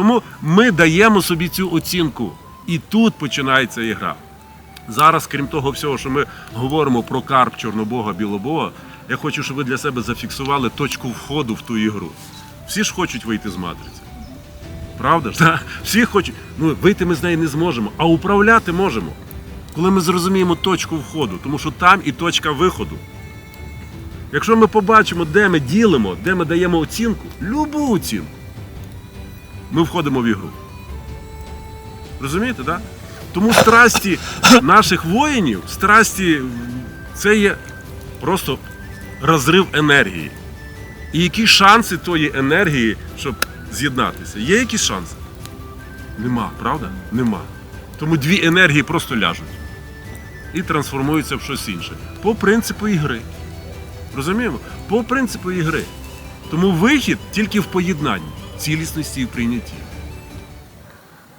Тому ми даємо собі цю оцінку. І тут починається ігра. Зараз, крім того всього, що ми говоримо про карп, чорнобога, білобога, я хочу, щоб ви для себе зафіксували точку входу в ту ігру. Всі ж хочуть вийти з матриці. Правда ж? Всі хочуть. Ну, вийти ми з неї не зможемо, а управляти можемо. Коли ми зрозуміємо точку входу, тому що там і точка виходу. Якщо ми побачимо, де ми ділимо, де ми даємо оцінку, любу оцінку, ми входимо в ігру. Розумієте, так? Тому страсті наших воїнів, страсті це є просто розрив енергії. І які шанси тої енергії, щоб з'єднатися? Є якісь шанси? Нема, правда? Нема. Тому дві енергії просто ляжуть і трансформуються в щось інше. По принципу ігри. Розуміємо? По принципу ігри. Тому вихід тільки в поєднанні, цілісності і прийнятті.